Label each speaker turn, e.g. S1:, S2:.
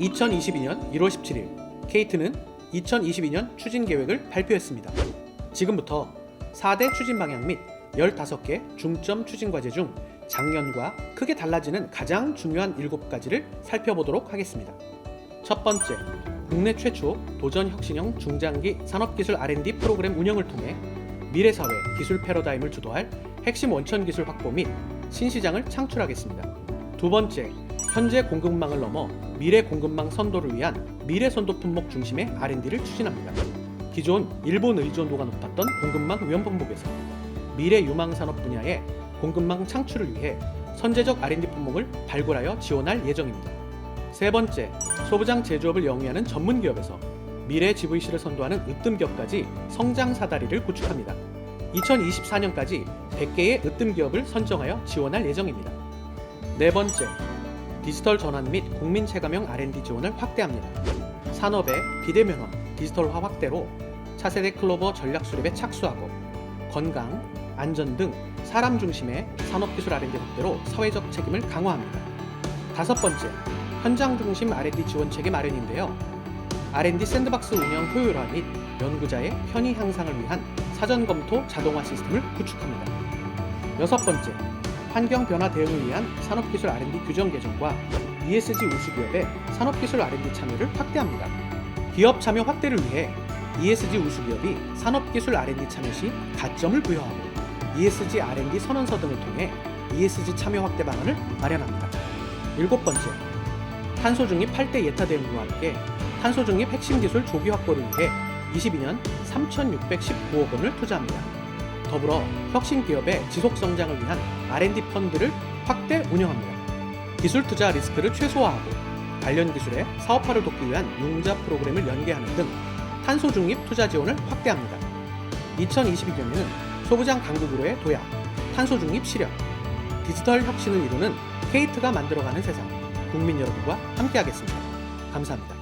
S1: 2022년 1월 17일 케이트는 2022년 추진 계획을 발표했습니다. 지금부터 4대 추진 방향 및 15개 중점 추진 과제 중 작년과 크게 달라지는 가장 중요한 7가지를 살펴보도록 하겠습니다. 첫 번째, 국내 최초 도전 혁신형 중장기 산업기술 R&D 프로그램 운영을 통해 미래사회 기술 패러다임을 주도할 핵심 원천 기술 확보 및 신시장을 창출하겠습니다. 두 번째, 현재 공급망을 넘어 미래 공급망 선도를 위한 미래 선도 품목 중심의 R&D를 추진합니다. 기존 일본 의존도가 높았던 공급망 위험분목에서 미래 유망 산업 분야의 공급망 창출을 위해 선제적 R&D 품목을 발굴하여 지원할 예정입니다. 세 번째, 소부장 제조업을 영위하는 전문 기업에서 미래 GVC를 선도하는 으뜸 기업까지 성장 사다리를 구축합니다. 2024년까지 100개의 으뜸 기업을 선정하여 지원할 예정입니다. 네 번째, 디지털 전환 및 국민 체감형 R&D 지원을 확대합니다. 산업의 비대면화, 디지털화 확대로 차세대 클로버 전략 수립에 착수하고 건강, 안전 등 사람 중심의 산업기술 R&D 확대로 사회적 책임을 강화합니다. 다섯 번째, 현장 중심 R&D 지원 체계 마련인데요. R&D 샌드박스 운영 효율화 및 연구자의 편의 향상을 위한 사전 검토 자동화 시스템을 구축합니다. 여섯 번째, 환경 변화 대응을 위한 산업기술 R&D 규정 개정과 ESG 우수 기업의 산업기술 R&D 참여를 확대합니다. 기업 참여 확대를 위해 ESG 우수 기업이 산업기술 R&D 참여 시 가점을 부여하고 ESG R&D 선언서 등을 통해 ESG 참여 확대 방안을 마련합니다. 일곱 번째, 탄소 중립 8대 예타 대응과 함께 탄소 중립 핵심 기술 조기 확보를 위해 22년 3,619억 원을 투자합니다. 더불어 혁신 기업의 지속 성장을 위한 R&D 펀드를 확대 운영합니다. 기술 투자 리스크를 최소화하고 관련 기술의 사업화를 돕기 위한 융자 프로그램을 연계하는 등 탄소 중립 투자 지원을 확대합니다. 2022년에는 소부장 강국으로의 도약, 탄소 중립 실현, 디지털 혁신을 이루는 케이트가 만들어가는 세상, 국민 여러분과 함께하겠습니다. 감사합니다.